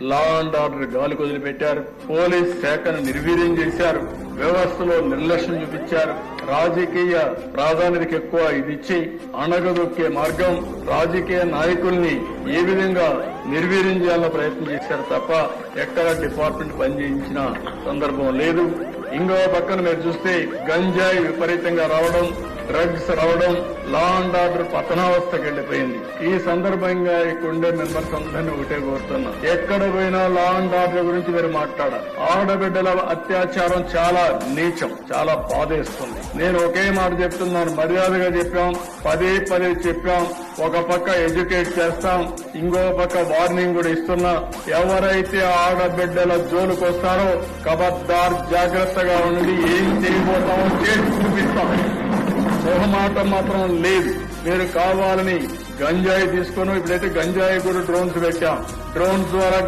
Law and order గాలి వదిలిపెట్టారు police శాఖను నిర్వీర్యం చేశారు. వ్యవస్థలో నిర్లక్ష్యం చూపించారు. రాజకీయ ప్రాధాన్యతకి ఎక్కువ ఇదిచ్చి అణగదొక్కే మార్గం రాజకీయ నాయకుల్ని ఏ విధంగా నిర్వీర్యం చేయాలన్న ప్రయత్నం చేశారు తప్ప ఎక్కడ డిపార్ట్మెంట్ పనిచేయించిన సందర్భం లేదు. ఇంకో పక్కన మీరు చూస్తే గంజాయి విపరీతంగా రావడం డ్రగ్స్ రావడం లా అండ్ ఆర్డర్ పతనావస్థకి వెళ్ళిపోయింది ఈ సందర్భంగా ఇక్కడుండే మెంబర్స్ అందరినీ ఒకటే కోరుతున్నా. ఎక్కడ పోయినా లా అండ్ ఆర్డర్ గురించి మీరు మాట్లాడాలి. ఆడబిడ్డల అత్యాచారం చాలా నీచం చాలా బాధేస్తుంది. నేను ఒకే మాట చెప్తున్నాను మర్యాదగా చెప్పాం పదే పదే చెప్పాం. ఒక పక్క ఎడ్యుకేట్ చేస్తాం ఇంకో పక్క వార్నింగ్ కూడా ఇస్తున్నా. ఎవరైతే ఆడబిడ్డల జోలుకు వస్తారో కబద్దార్ జాగ్రత్తగా ఉండి ఏం చేయబోతామో చేసి చూపిస్తాం. మాట మాత్రం లేదు. మీరు కావాలని గంజాయి తీసుకొని ఇప్పుడైతే గంజాయి కూడా డ్రోన్స్ పెట్టాం. డ్రోన్స్ ద్వారా